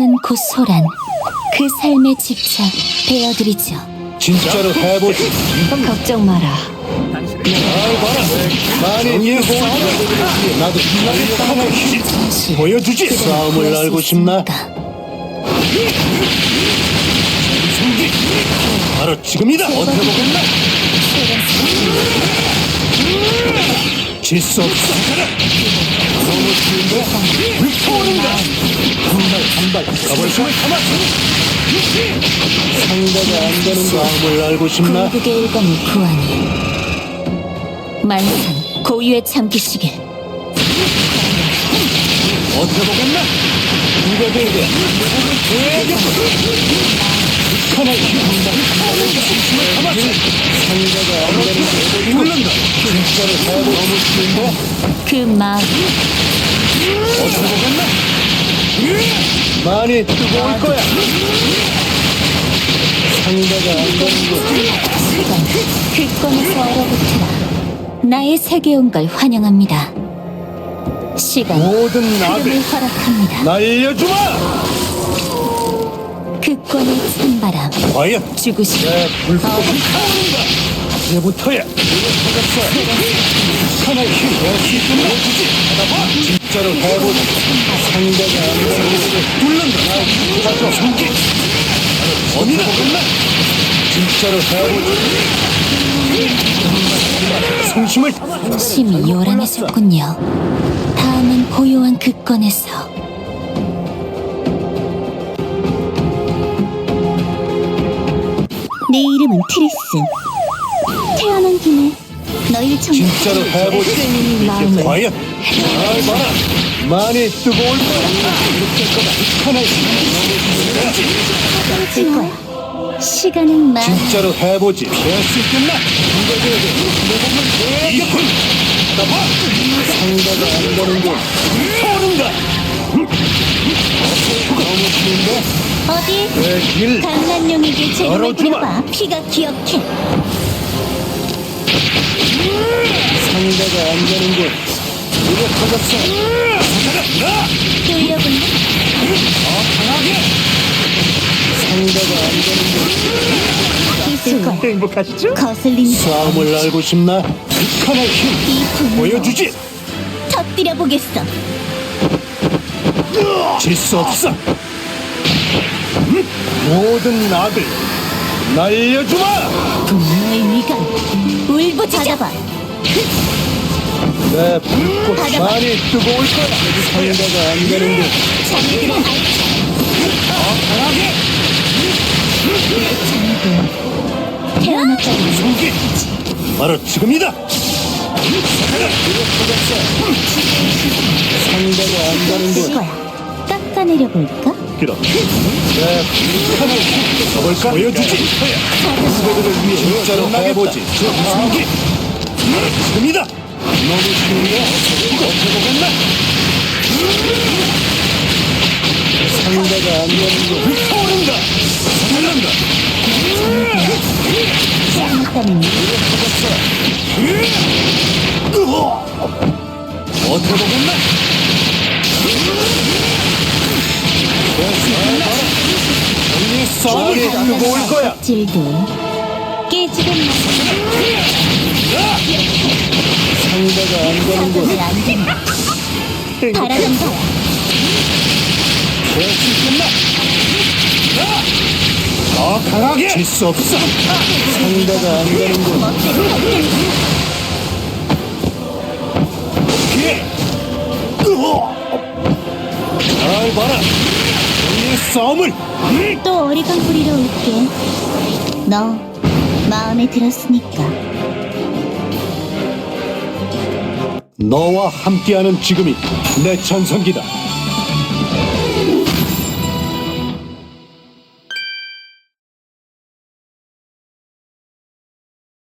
사랑은 곧 소란. 그 삶의 집착 베어드리죠. 진짜로 해보지. 걱정 마라. 잘 봐라. 나도 힘 보여주지. 싸움을 알고 싶나? 바로 지금이다. 어떻게 보겠나? 질수 없어. 너무 쉬운데? 불타오른다. 한발 한발 가볼 숨을 참아. 상대가 안 되는 싸움을 알고 싶나? 궁극의 일감을 구하니. 만상 고유에 참기시길. 어떻게 보겠나? 누가 되게 북한의 힘한다 중심을 담았어 상대가 안 되는 게 물른다 그 마음? 많이 뜨거울 거야. 상대가 안 되는 거. 그권에서 얼어붙으라. 나의 세계 온 걸 환영합니다. 시간. 모든 흐름을 나를 허락합니다. 날려주마! 그권의 찬바람. 과연? 죽으시 내 불꽃은 타오른다 이제부터야 힘 역시 진짜로 해보자 상대가 안 되는 것을 뚫는다 나 가져 성기 어디 보겠나 진짜로 해보자 성심을 심히 요란해졌군요. 다음은 고요한 그권에서 내 이름은 트리스. 태어난 김에 너희 청 진짜로 마음을 과연 잘 봐라 많이 뜨거울 거야 이렇게 거다 질 거야. 시간은 많. 진짜로 해보지 피할 수 있겠나? 나봐 상대가 안 되는군 너무 쉬운데 어디? 내길 강난용에게 재능을 열어주마. 부려봐. 피가 기억해. 상대가 안 되는군 이거 터졌어 가자 뚫려본 강하게 상대가 안 되는군 있을 거야. 행복하시죠? 거슬리니 싸움을 알고 싶나? 북한의 힘 이 분노 보여주지 터뜨려 보겠어. 질 수 없어. 음? 모든 나들 날려주마. 분노의 위감 받아봐. 내 불꽃 받아봐. 많이 뜨거울 거야. 상대가 안 되는데 태어났다는 성기. 바로 지금이다. 상대가 안이 되는데 거야. 깎아내려 볼까? 힘 가볼까? 보여주지. 후배들을 위해 진짜로 해보지. 성기. 지금이다. 너무 쉬운데 어떻게 보겠나? 상대가 안 되는데 불타오른다. 살란다. 잘못하면 어떻게 보겠나? 우리 싸움이 뜨거울 거야. 질도 깨지고 상대가 안. 나서들 안 된다. 바라던 바야. 될수 있겠나? 더 강하게! 질수 없어! 상대가 안 되는군. 피해! 으어! 잘 봐라! 우리의 싸움을! 음! 또 어리광 부리러 올게. 너 마음에 들었으니까. 너와 함께하는 지금이 내 전성기다.